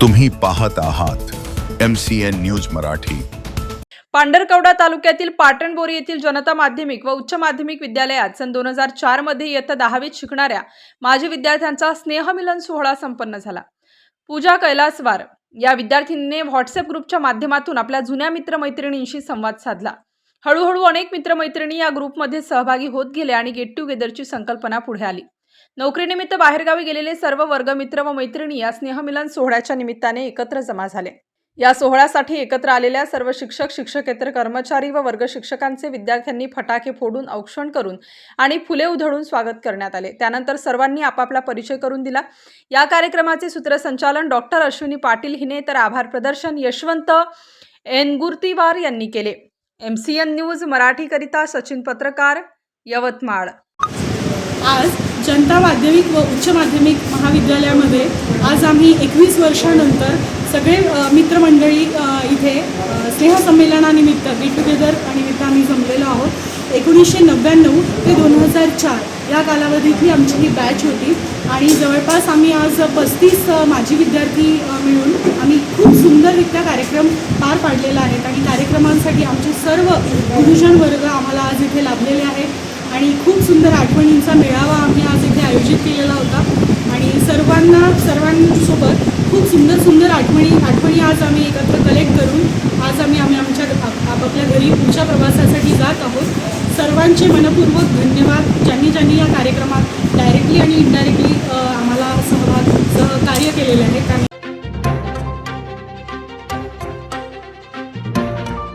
तुम्ही पाहत आहात M C N news Marathi. Pandharkawada तालुक्यातील पाटणबोरी येथील जनता माध्यमिक व उच्च माध्यमिक विद्यालयात सन दोन हजार चारमध्ये इयत्ता दहावीत शिकणाऱ्या माजी विद्यार्थ्यांचा स्नेहमिलन सोहळा संपन्न झाला. पूजा कैलासवार या विद्यार्थिनीने व्हॉट्सअप ग्रुपच्या माध्यमातून आपल्या जुन्या मित्रमैत्रिणींशी संवाद साधला. हळूहळू अनेक मित्रमैत्रिणी या ग्रुपमध्ये सहभागी होत गेले आणि गेट टुगेदरची संकल्पना पुढे आली. नोकरीनिमित्त बाहेरगावी गेलेले सर्व वर्गमित्र व मैत्रिणी या स्नेहमिलन सोहळ्याच्या निमित्ताने एकत्र जमा झाले. या सोहळ्यासाठी एकत्र आलेल्या सर्व शिक्षक शिक्षकेतर कर्मचारी व वर्ग शिक्षकांचे विद्यार्थ्यांनी फटाके फोडून औक्षण करून आणि फुले उधळून स्वागत करण्यात आले. त्यानंतर सर्वांनी आपापला परिचय करून दिला. या कार्यक्रमाचे सूत्रसंचालन डॉक्टर अश्विनी पाटील हिने तर आभार प्रदर्शन यशवंत एनगुर्तीवार यांनी केले. एम. सी. एन. न्यूज मराठीकरिता सचिन पत्रकार यवतमाळ. आज जनता माध्यमिक व उच्च माध्यमिक महाविद्यालयामध्ये आज आम्ही एकवीस वर्षानंतर सगळे मित्रमंडळी इथे स्नेहसंमेलनानिमित्त गेट टुगेदर निमित्त आम्ही जमलेलो आहोत. एकोणीसशे नव्याण्णव ते दोन हजार चार या कालावधीतली आमची ही बॅच होती आणि जवळपास आम्ही आज पस्तीस माजी विद्यार्थी मिळून आम्ही खूप सुंदररित्या कार्यक्रम पार पाडलेला आहेत आणि कार्यक्रमांसाठी आमचे सर्व गुरुजन वर्ग आम्हाला आज इथे लाभलेले आहेत. आणि खूप सुंदर आठवणींचा मेळावा आम्ही आज इथे आयोजित केलेला होता. आणि सर्वांना सर्वांसोबत खूप सुंदर सुंदर आठवणी आठवणी आज आम्ही एकत्र कलेक्ट करून आज आम्ही आम्ही आमच्या आपापल्या घरी पुढच्या प्रवासासाठी जात आहोत. सर्वांचे मनपूर्वक धन्यवाद. ज्यांनी ज्यांनी या कार्यक्रमात डायरेक्टली आणि इनडायरेक्टली आम्हाला सहभाग सहकार्य केलेले आहे त्यांना